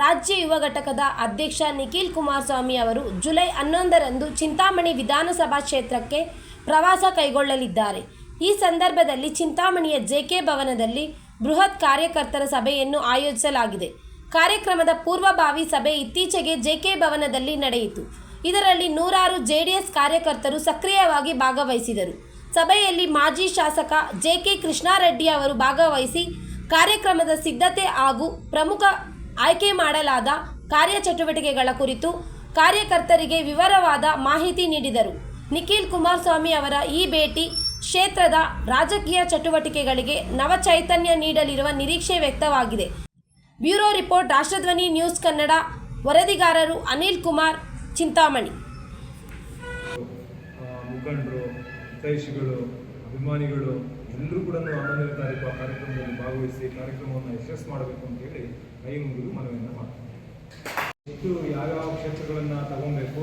ರಾಜ್ಯ ಯುವ ಘಟಕದ ಅಧ್ಯಕ್ಷ ನಿಖಿಲ್ ಕುಮಾರಸ್ವಾಮಿ ಅವರು ಜುಲೈ ಹನ್ನೊಂದರಂದು ಚಿಂತಾಮಣಿ ವಿಧಾನಸಭಾ ಕ್ಷೇತ್ರಕ್ಕೆ ಪ್ರವಾಸ ಕೈಗೊಳ್ಳಲಿದ್ದಾರೆ. ಈ ಸಂದರ್ಭದಲ್ಲಿ ಚಿಂತಾಮಣಿಯ ಜೆಕೆ ಭವನದಲ್ಲಿ ಬೃಹತ್ ಕಾರ್ಯಕರ್ತರ ಸಭೆಯನ್ನು ಆಯೋಜಿಸಲಾಗಿದೆ. ಕಾರ್ಯಕ್ರಮದ ಪೂರ್ವಭಾವಿ ಸಭೆ ಇತ್ತೀಚೆಗೆ ಜೆಕೆ ಭವನದಲ್ಲಿ ನಡೆಯಿತು. ಇದರಲ್ಲಿ ನೂರಾರು ಜೆಡಿಎಸ್ ಕಾರ್ಯಕರ್ತರು ಸಕ್ರಿಯವಾಗಿ ಭಾಗವಹಿಸಿದರು. ಸಭೆಯಲ್ಲಿ ಮಾಜಿ ಶಾಸಕ ಜೆಕೆ ಕೃಷ್ಣಾರೆಡ್ಡಿ ಅವರು ಭಾಗವಹಿಸಿ ಕಾರ್ಯಕ್ರಮದ ಸಿದ್ಧತೆ ಹಾಗೂ ಪ್ರಮುಖ ಆಯ್ಕೆ ಮಾಡಲಾದ ಕಾರ್ಯಚಟುವಟಿಕೆಗಳ ಕುರಿತು ಕಾರ್ಯಕರ್ತರಿಗೆ ವಿವರವಾದ ಮಾಹಿತಿ ನೀಡಿದರು. ನಿಖಿಲ್ ಕುಮಾರಸ್ವಾಮಿ ಅವರ ಈ ಭೇಟಿ ಕ್ಷೇತ್ರದ ರಾಜಕೀಯ ಚಟುವಟಿಕೆಗಳಿಗೆ ನವಚೈತನ್ಯ ನೀಡಲಿರುವ ನಿರೀಕ್ಷೆ ವ್ಯಕ್ತವಾಗಿದೆ. Bureau report, Rashtradhwani news Kannada, ವರದಿಗಾರರು Anil Kumar, Chintamani. ಮುಖಂಡರು, ಅಭಿಮಾನಿಗಳು, ಎಲ್ಲರೂ ಕೂಡ ತಾರೀಕು ಆ ಕಾರ್ಯಕ್ರಮದಲ್ಲಿ ಭಾಗವಹಿಸಿ ಕಾರ್ಯಕ್ರಮವನ್ನು ಯಶಸ್ ಮಾಡಬೇಕು ಅಂತೇಳಿ ಕೈ ಮುಗಿದು ಮನವಿಯನ್ನು ಮಾಡ್ತಾರೆ ಎಷ್ಟು ಯಾವ್ಯಾವ ಕ್ಷೇತ್ರಗಳನ್ನು ತಗೊಬೇಕು,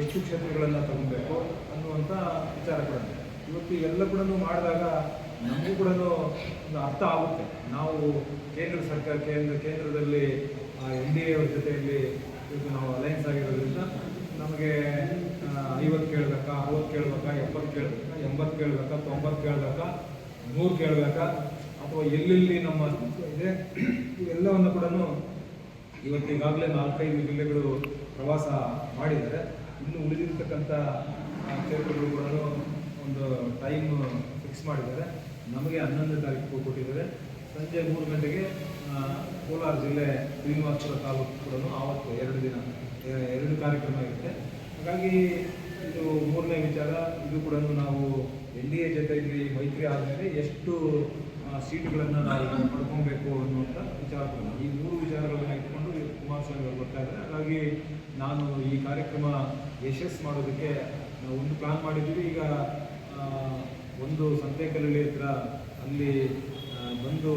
ಎಷ್ಟು ಕ್ಷೇತ್ರಗಳನ್ನು ತಗೊಬೇಕು ಅನ್ನುವಂಥ ವಿಚಾರ ಕೂಡ ಇವತ್ತು ಎಲ್ಲ ಕೂಡ ಮಾಡಿದಾಗ ನಮಗೂ ಕೂಡ ಒಂದು ಅರ್ಥ ಆಗುತ್ತೆ. ನಾವು ಕೇಂದ್ರ ಸರ್ಕಾರ, ಕೇಂದ್ರ, ಕೇಂದ್ರದಲ್ಲಿ ಎನ್ ಡಿ ಎ ಜೊತೆಯಲ್ಲಿ ಇವತ್ತು ನಾವು ಅಲೈನ್ಸ್ ಆಗಿರೋದ್ರಿಂದ ನಮಗೆ ಐವತ್ತು ಕೇಳಬೇಕಾ, ಅರವತ್ತು ಕೇಳಬೇಕಾ, ಎಪ್ಪತ್ತು ಕೇಳಬೇಕಾ, ಎಂಬತ್ತು ಕೇಳಬೇಕಾ, ತೊಂಬತ್ತು ಕೇಳಬೇಕಾ ನೂರು ಕೇಳಬೇಕಾ? ಅಥವಾ ಎಲ್ಲೆಲ್ಲಿ ನಮ್ಮ ಇದೆ? ಇವೆಲ್ಲವನ್ನು ಕೂಡ ಇವತ್ತಿಗಾಗಲೇ ನಾಲ್ಕೈದು ಜಿಲ್ಲೆಗಳು ಪ್ರವಾಸ ಮಾಡಿದ್ದಾರೆ. ಇನ್ನು ಉಳಿದಿರ್ತಕ್ಕಂಥ ಕ್ಷೇತ್ರಗಳು ಕೂಡ ಒಂದು ಟೈಮ್ ಫಿಕ್ಸ್ ಮಾಡಿದ್ದಾರೆ. ನಮಗೆ ಹನ್ನೊಂದು ತಾರೀಕು ಕೊಟ್ಟಿದ್ದಾರೆ. ಸಂಜೆ ಮೂರು ಗಂಟೆಗೆ ಕೋಲಾರ ಜಿಲ್ಲೆ ಶ್ರೀನಿವಾಸಪುರ ತಾಲೂಕು ಕೂಡ ಆವತ್ತು ಎರಡು ದಿನ, ಎರಡು ಕಾರ್ಯಕ್ರಮ ಇರುತ್ತೆ. ಹಾಗಾಗಿ ಇದು ಮೂರನೇ ವಿಚಾರ. ಇದು ಕೂಡ ನಾವು ಎನ್ ಡಿ ಎ ಜೊತೆಯಲ್ಲಿ ಮೈತ್ರಿ ಆದಮೇಲೆ ಎಷ್ಟು ಸೀಟ್ಗಳನ್ನು ನಾವು ಪಡ್ಕೊಬೇಕು ಅನ್ನುವಂಥ ವಿಚಾರ ಈ ಮೂರು ವಿಚಾರಗಳನ್ನು ಇಟ್ಕೊಂಡು ಕುಮಾರಸ್ವಾಮಿ ಅವರು ಬರ್ತಾ ಇದ್ದಾರೆ. ಹಾಗಾಗಿ ನಾನು ಈ ಕಾರ್ಯಕ್ರಮ ಯಶಸ್ಸು ಮಾಡೋದಕ್ಕೆ ಒಂದು ಪ್ಲಾನ್ ಮಾಡಿದ್ದೀವಿ. ಈಗ ಒಂದು ಸಂತೆಕಲ್ಲಿ ಹತ್ರ ಅಲ್ಲಿ ಬಂದು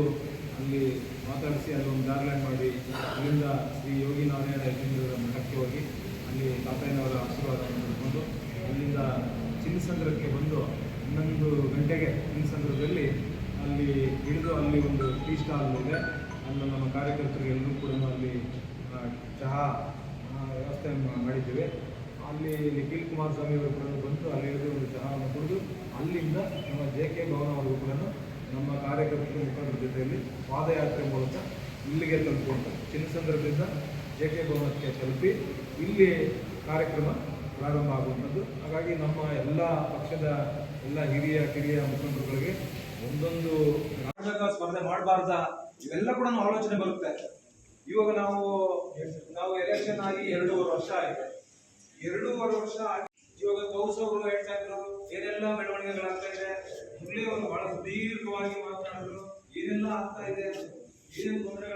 ಅಲ್ಲಿ ಮಾತಾಡಿಸಿ ಅಲ್ಲೊಂದು ಒಂದು ಗಾರ್ಲ್ಯಾಂಡ್ ಮಾಡಿ ಅಲ್ಲಿಂದ ಶ್ರೀ ಯೋಗಿ ನಾರಾಯಣ ಯತೀಂದ್ರರ ಮಠಕ್ಕೆ ಹೋಗಿ ಅಲ್ಲಿ ತಾತಯ್ಯನವರ ಆಶೀರ್ವಾದವನ್ನು ಚಿನ್ನಸಂದ್ರಕ್ಕೆ ಬಂದು ಹನ್ನೊಂದು ಗಂಟೆಗೆ ಚಿನ್ನಸಂದ್ರದಲ್ಲಿ ಅಲ್ಲಿ ಇಳಿದು ಅಲ್ಲಿ ಒಂದು ಟೀ ಸ್ಟಾಲ್ ಇದೆ. ಅಲ್ಲಿ ನಮ್ಮ ಕಾರ್ಯಕರ್ತರಿಗೆ ಎಲ್ಲರೂ ಕೂಡ ಅಲ್ಲಿ ಚಹಾ ವ್ಯವಸ್ಥೆ ಮಾಡಿದ್ದೇವೆ. ಅಲ್ಲಿ ನಿಖಿಲ್ ಕುಮಾರಸ್ವಾಮಿ ಅವರು ಕೂಡ ಬಂದು ಅಲ್ಲಿ ಒಂದು ಚಹಾವನ್ನು ಕುಡಿದು ಅಲ್ಲಿಂದ ನಮ್ಮ ಜೆ ಕೆ ಭವನವರೆಗೂ ಕೂಡ ನಮ್ಮ ಕಾರ್ಯಕರ್ತರು ಮುಖಂಡರ ಜೊತೆಯಲ್ಲಿ ಪಾದಯಾತ್ರೆ ಮೂಲಕ ಇಲ್ಲಿಗೆ ತಲುಪುವಂಥ ಚಿನ್ನಸಂದ್ರದಿಂದ ಜೆ ಕೆ ಭವನಕ್ಕೆ ತಲುಪಿ ಇಲ್ಲಿ ಕಾರ್ಯಕ್ರಮ ಪ್ರಾರಂಭ ಆಗುವಂಥದ್ದು. ಹಾಗಾಗಿ ನಮ್ಮ ಎಲ್ಲ ಪಕ್ಷದ ಎಲ್ಲ ಹಿರಿಯ, ಕಿರಿಯ ಮುಖಂಡರುಗಳಿಗೆ ಒಂದೊಂದು ನಾಟಕ ಸ್ಪರ್ಧೆ ಮಾಡಬಾರ್ದ, ಇವೆಲ್ಲ ಕೂಡ ಆಲೋಚನೆ ಬರುತ್ತೆ. ಇವಾಗ ನಾವು ನಾವು ಎಲೆಕ್ಷನ್ ಆಗಿ ಎರಡೂವರೆ ವರ್ಷ ಆಗಿದೆ. ಎರಡೂವರೆ ವರ್ಷ ಆಗಿ ಇವಾಗ ಕೌಸವರು ಹೇಳ್ತಾ ಇದ್ರು ಏನೆಲ್ಲ ಬೆಳವಣಿಗೆಗಳಾಗ್ತಾ ಇದೆ ಮುರಳಿ ಅವರು ಬಹಳ ಸುದೀರ್ಘವಾಗಿ ಮಾತನಾಡಿದ್ರು. ಏನೆಲ್ಲ ಆಗ್ತಾ ಇದೆ, ಏನೇನು ತೊಂದರೆಗಳ